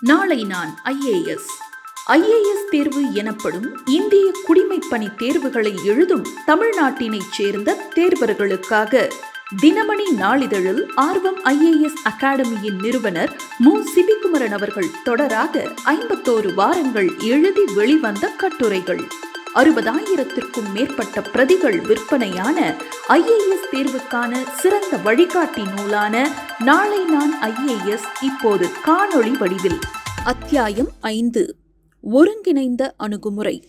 நாளை நான் IAS. IAS தேர்வு எனப்படும் இந்திய குடிமைப்பணி தேர்வுகளை எழுதும் தமிழ்நாட்டினைச் சேர்ந்த தேர்வர்களுக்காக தினமணி நாளிதழில் ஆர்வம் ஐஏஎஸ் அகாடமியின் நிறுவனர் மு. சிபிகுமரன் அவர்கள் தொடராக ஐம்பத்தோரு வாரங்கள் எழுதி வெளிவந்த கட்டுரைகள். அறுபதாயிரத்திற்கும் மேற்பட்ட பிரதிகள் விற்பனையான ஐஏஎஸ் தேர்வுக்கான சிறந்த வழிகாட்டி நூலான நாளை நான் ஐஏஎஸ் இப்போது காணொளி வடிவில். அத்தியாயம் ஐந்து. ஒருங்கிணைந்த அணுகுமுறை.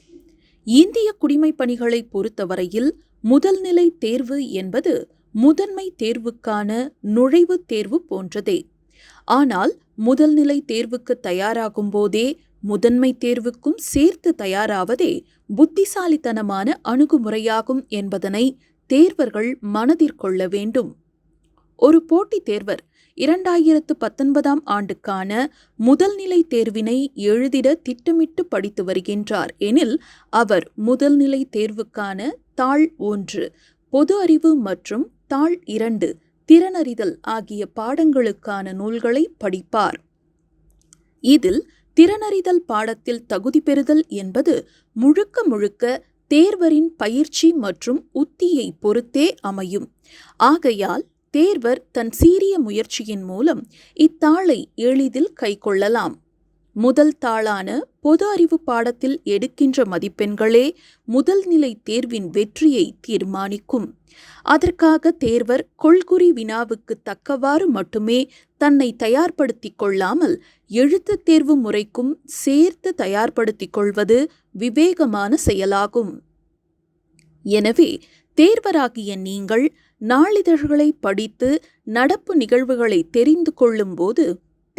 இந்திய குடிமைப் பணிகளை பொறுத்தவரையில் முதல்நிலை தேர்வு என்பது முதன்மை தேர்வுக்கான நுழைவுத் தேர்வு போன்றதே. ஆனால் முதல்நிலை தேர்வுக்கு தயாராகும் போதே முதன்மை தேர்வுக்கும் சேர்த்து தயாராவதே புத்திசாலித்தனமான அணுகுமுறையாகும் என்பதனை தேர்வர்கள் மனதிற்கொள்ள வேண்டும். ஒரு போட்டித் தேர்வர் இரண்டாயிரத்து பத்தொன்பதாம் ஆண்டுக்கான முதல்நிலை தேர்வினை எழுதிட திட்டமிட்டு படித்து வருகின்றார் எனில் அவர் முதல்நிலை தேர்வுக்கான தாள் ஒன்று பொது அறிவு மற்றும் தாள் இரண்டு திறனறிதல் ஆகிய பாடங்களுக்கான நூல்களை படிப்பார். இதில் திறனறிதல் பாடத்தில் தகுதி பெறுதல் என்பது முழுக்க முழுக்க தேர்வரின் பயிற்சி மற்றும் உத்தியை பொறுத்தே அமையும். ஆகையால் தேர்வர் தன் சீரிய முயற்சியின் மூலம் இத்தாளை எளிதில் கைக்கொள்ளலாம். முதல் தாளான பொது அறிவு பாடத்தில் எடுக்கின்ற மதிப்பெண்களே முதல் நிலை தேர்வின் வெற்றியை தீர்மானிக்கும். அதற்காக தேர்வர் கொள்குறி வினாவுக்கு தக்கவாறு மட்டுமே தன்னை தயார்படுத்திக் கொள்ளாமல் எழுத்துத் தேர்வு முறைக்கும் சேர்த்து தயார்படுத்திக் கொள்வது விவேகமான செயலாகும். எனவே தேர்வராகிய நீங்கள் நாளிதழ்களை படித்து நடப்பு நிகழ்வுகளை தெரிந்து கொள்ளும்போது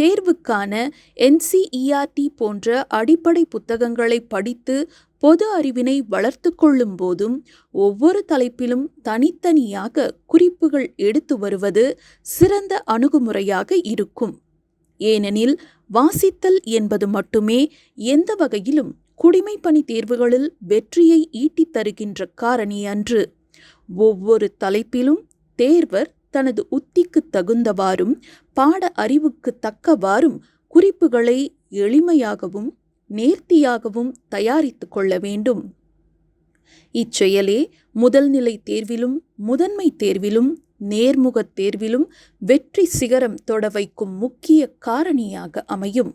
தேர்வுக்கான என்சிஇஆர்டி போன்ற அடிப்படை புத்தகங்களை படித்து பொது அறிவினை வளர்த்து கொள்ளும் போதும் ஒவ்வொரு தலைப்பிலும் தனித்தனியாக குறிப்புகள் எடுத்து வருவது சிறந்த அணுகுமுறையாக இருக்கும். ஏனெனில் வாசித்தல் என்பது மட்டுமே எந்த வகையிலும் குடிமைப்பணி தேர்வுகளில் வெற்றியை ஈட்டித் தருகின்ற காரணி அன்று. ஒவ்வொரு தலைப்பிலும் தேர்வர் தனது உத்திக்கு தகுந்தவாறும் பாட அறிவுக்கு தக்கவாறும் குறிப்புகளை எளிமையாகவும் நேர்த்தியாகவும் தயாரித்து கொள்ள வேண்டும். இச்செயலே முதல்நிலை தேர்விலும் முதன்மை தேர்விலும் நேர்முகத் தேர்விலும் வெற்றி சிகரம் தொட வைக்கும் முக்கிய காரணியாக அமையும்.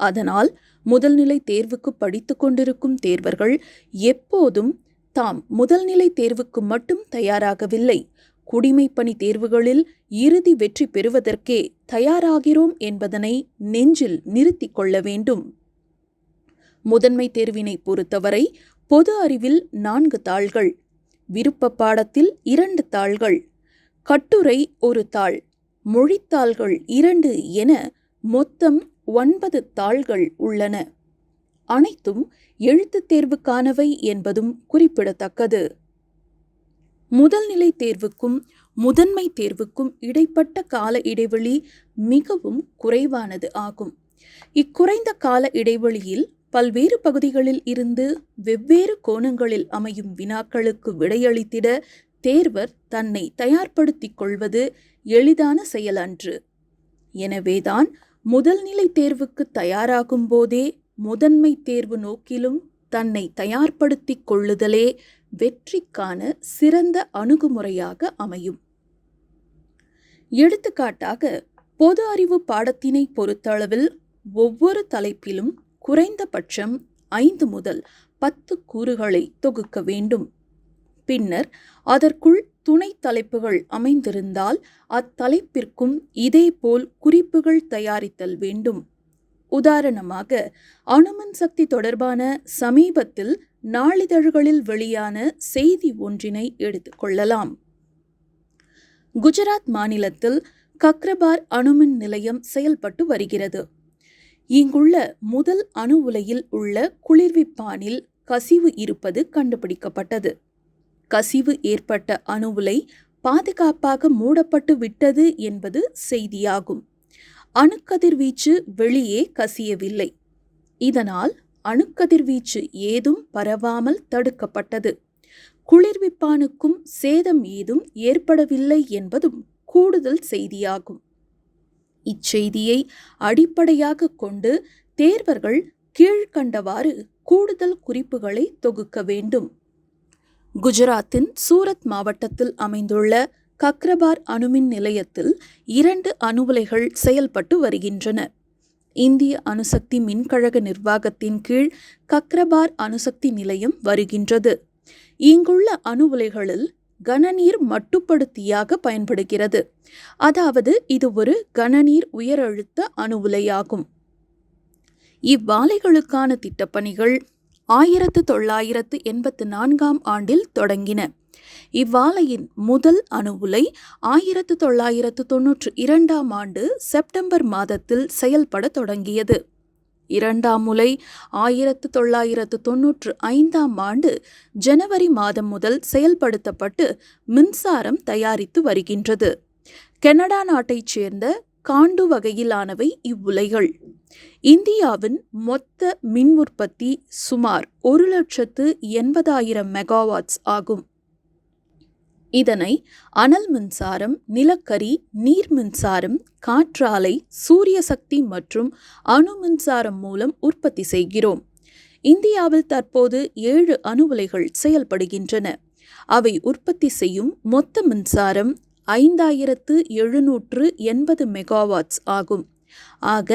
அதனால் முதல்நிலை தேர்வுக்கு படித்து கொண்டிருக்கும் தேர்வர்கள் எப்போதும் தாம் முதல்நிலை தேர்வுக்கு மட்டும் தயாராகவில்லை. குடிமைப்பணி தேர்வுகளில் இறுதி வெற்றி பெறுவதற்கே தயாராகிறோம் என்பதனை நெஞ்சில் நிறுத்திக் கொள்ள வேண்டும். முதன்மை தேர்வினை பொறுத்தவரை பொது அறிவில் நான்கு தாள்கள் விருப்ப பாடத்தில் இரண்டு தாள்கள் கட்டுரை ஒரு தாள் மொழித்தாள்கள் இரண்டு என மொத்தம் ஒன்பது தாள்கள் உள்ளன. அனைத்தும் எழுத்துத் தேர்வுக்கானவை என்பதும் குறிப்பிடத்தக்கது. முதல்நிலை தேர்வுக்கும் முதன்மை தேர்வுக்கும் இடைப்பட்ட கால இடைவெளி மிகவும் குறைவானது ஆகும். இக்குறைந்த கால இடைவெளியில் பல்வேறு பகுதிகளில் இருந்து வெவ்வேறு கோணங்களில் அமையும் வினாக்களுக்கு விடையளித்திட தேர்வர் தன்னை தயார்படுத்திக் கொள்வது எளிதான செயலன்று. எனவேதான் முதல்நிலை தேர்வுக்கு தயாராகும் போதே முதன்மை தேர்வு நோக்கிலும் தன்னை தயார்படுத்திக் கொள்ளுதலே வெற்றிக்கான சிறந்த அணுகுமுறையாக அமையும். எடுத்துக்காட்டாக பொது அறிவு பாடத்தினை பொறுத்தளவில் ஒவ்வொரு தலைப்பிலும் குறைந்தபட்சம் ஐந்து முதல் பத்து கூறுகளை தொகுக்க வேண்டும். பின்னர் அதற்குள் துணை தலைப்புகள் அமைந்திருந்தால் அத்தலைப்பிற்கும் இதேபோல் குறிப்புகள் தயாரித்தல் வேண்டும். உதாரணமாக அணுமன் சக்தி தொடர்பான சமீபத்தில் நாளிதழ்களில் வெளியான செய்தி ஒன்றினை எடுத்துக்கொள்ளலாம் குஜராத் மாநிலத்தில் கக்ரபார் அணுமின் நிலையம் செயல்பட்டு வருகிறது. இங்குள்ள முதல் அணு உலையில் உள்ள குளிர்விப்பானில் கசிவு இருப்பது கண்டுபிடிக்கப்பட்டது. கசிவு ஏற்பட்ட அணு உலை பாதுகாப்பாக மூடப்பட்டு விட்டது என்பது செய்தியாகும். அணுக்கதிர்வீச்சு வெளியே கசியவில்லை. இதனால் அணுக்கதிர்வீச்சு ஏதும் பரவாமல் தடுக்கப்பட்டது. குளிர்விப்பானுக்கும் சேதம் ஏதும் ஏற்படவில்லை என்பதும் கூடுதல் செய்தியாகும். இச்செய்தியை அடிப்படையாக கொண்டு தேர்வர்கள் கீழ்கண்டவாறு கூடுதல் குறிப்புகளை தொகுக்க வேண்டும். குஜராத்தின் சூரத் மாவட்டத்தில் அமைந்துள்ள கக்ரபார் அணுமின் நிலையத்தில் இரண்டு அணு உலைகள் செயல்பட்டு வருகின்றன. இந்திய அணுசக்தி மின்கழக நிர்வாகத்தின் கீழ் கக்ரபார் அணுசக்தி நிலையம் வருகின்றது. இங்குள்ள அணு உலைகளில் கனநீர் மட்டுப்படுத்தியாக பயன்படுகிறது. அதாவது இது ஒரு கனநீர் உயரழுத்த அணு உலையாகும் இவ்வாலைகளுக்கான திட்டப்பணிகள் ஆயிரத்து தொள்ளாயிரத்து எண்பத்து நான்காம் ஆண்டில் தொடங்கின. இவ்வாலையின் முதல் அணு உலை ஆயிரத்து தொள்ளாயிரத்து தொன்னூற்று இரண்டாம் ஆண்டு செப்டம்பர் மாதத்தில் செயல்பட தொடங்கியது. இரண்டாம் உலை ஆயிரத்து தொள்ளாயிரத்து தொன்னூற்று ஐந்தாம் ஆண்டு ஜனவரி மாதம் முதல் செயல்படுத்தப்பட்டு மின்சாரம் தயாரித்து வருகின்றது. கனடா நாட்டைச் சேர்ந்த காண்டு வகையிலானவை இவ்வுலைகள். இந்தியாவின் மொத்த மின் உற்பத்தி சுமார் ஒரு லட்சத்து எண்பதாயிரம் மெகாவாட்ஸ் ஆகும். இதனை அனல் மின்சாரம் நிலக்கரி நீர் மின்சாரம் காற்றாலை சூரிய சக்தி மற்றும் அணு மின்சாரம் மூலம் உற்பத்தி செய்கிறோம். இந்தியாவில் தற்போது ஏழு அணு உலைகள் செயல்படுகின்றன. அவை உற்பத்தி செய்யும் மொத்த மின்சாரம் ஐந்தாயிரத்து எழுநூற்று எண்பது மெகாவாட்ஸ் ஆகும். ஆக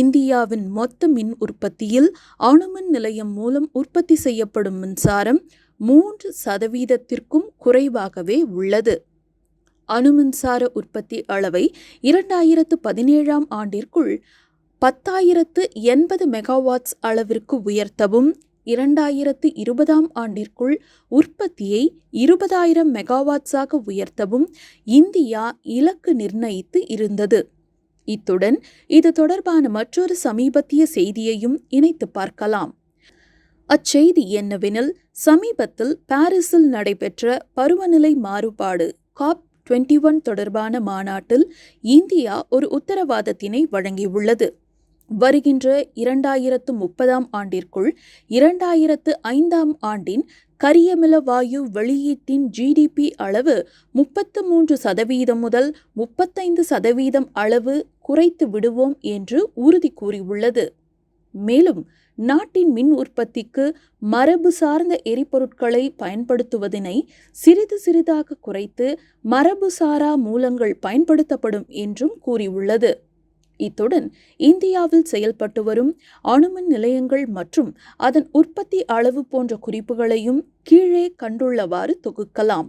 இந்தியாவின் மொத்த மின் உற்பத்தியில் அணுமின் நிலையம் மூலம் உற்பத்தி செய்யப்படும் மின்சாரம் மூன்று சதவீதத்திற்கும் குறைவாகவே உள்ளது. அணுமின்சார உற்பத்தி அளவை இரண்டாயிரத்து பதினேழாம் ஆண்டிற்குள் பத்தாயிரத்து எண்பது மெகாவாட்ஸ் அளவிற்கு உயர்த்தவும் இரண்டாயிரத்து இருபதாம் ஆண்டிற்குள் உற்பத்தியை இருபதாயிரம் மெகாவாட்ஸாக உயர்த்தவும் இந்தியா இலக்கு நிர்ணயித்து இருந்தது. இத்துடன் இது தொடர்பான மற்றொரு சமீபத்திய செய்தியையும் இணைத்து பார்க்கலாம். அச்செய்தி என்னவெனில் சமீபத்தில் பாரிஸில் நடைபெற்ற பருவநிலை மாறுபாடு காப் டுவெண்ட்டி ஒன் தொடர்பான மாநாட்டில் இந்தியா ஒரு உத்தரவாதத்தினை வழங்கியுள்ளது. வருகின்ற இரண்டாயிரத்து முப்பதாம் ஆண்டிற்குள் இரண்டாயிரத்து ஐந்தாம் ஆண்டின் கரியமில வாயு வெளியீட்டின் ஜிடிபி அளவு முப்பத்து மூன்று சதவீதம் முதல் முப்பத்தைந்து சதவீதம் அளவு குறைத்து விடுவோம் என்று உறுதி கூறியுள்ளது. மேலும் நாட்டின் மின் உற்பத்திக்கு மரபு சார்ந்த எரிபொருட்களை பயன்படுத்துவதனை சிறிது சிறிதாக குறைத்து மரபு சாரா மூலங்கள் பயன்படுத்தப்படும் என்றும் கூறியுள்ளது. இத்துடன் இந்தியாவில் செயல்பட்டு வரும் அணுமின் நிலையங்கள் மற்றும் அதன் உற்பத்தி அளவு போன்ற குறிப்புகளையும் கீழே கண்டுள்ளவாறு தொகுக்கலாம்.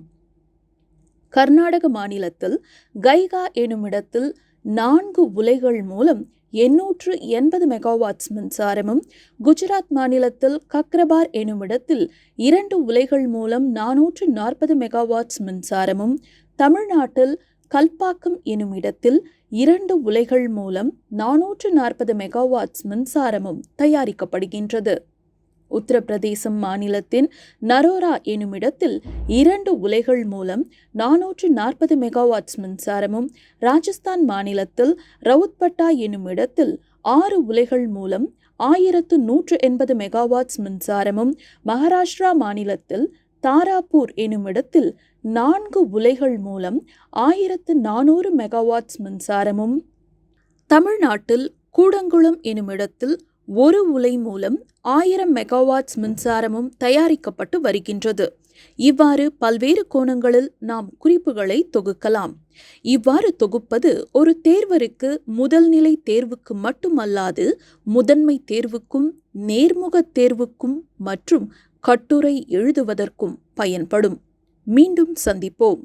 கர்நாடக மாநிலத்தில் கைகா எனுமிடத்தில் நான்கு உலைகள் மூலம் எண்ணூற்று எண்பது மெகாவாட்ஸ் மின்சாரமும் குஜராத் மாநிலத்தில் கக்ரபார் எனுமிடத்தில் இரண்டு உலைகள் மூலம் நானூற்று நாற்பது மெகாவாட்ஸ் மின்சாரமும் தமிழ்நாட்டில் கல்பாக்கம் எனும் இடத்தில் இரண்டு உலைகள் மூலம் நானூற்று நாற்பது மெகாவாட்ஸ் மின்சாரமும் தயாரிக்கப்படுகின்றது. உத்தரப்பிரதேசம் மாநிலத்தின் நரோரா எனுமிடத்தில் இரண்டு உலைகள் மூலம் நானூற்று நாற்பது மெகாவாட்ஸ் மின்சாரமும் ராஜஸ்தான் மாநிலத்தில் ரவுத்பட்டா எனுமிடத்தில் ஆறு உலைகள் மூலம் ஆயிரத்து நூற்று எண்பது மெகாவாட்ஸ் மின்சாரமும் மகாராஷ்டிரா மாநிலத்தில் தாராப்பூர் எனுமிடத்தில் நான்கு உலைகள் மூலம் ஆயிரத்து நானூறு மெகாவாட்ஸ் மின்சாரமும் தமிழ்நாட்டில் கூடங்குளம் எனுமிடத்தில் ஒரு உலை மூலம் ஆயிரம் மெகாவாட்ஸ் மின்சாரமும் தயாரிக்கப்பட்டு வருகின்றது. இவ்வாறு பல்வேறு கோணங்களில் நாம் குறிப்புகளை தொகுக்கலாம். இவ்வாறு தொகுப்பது ஒரு தேர்வருக்கு முதல் நிலை தேர்வுக்கு மட்டுமல்லாது முதன்மை தேர்வுக்கும் நேர்முக தேர்வுக்கும் மற்றும் கட்டுரை எழுதுவதற்கும் பயன்படும். மீண்டும் சந்திப்போம்.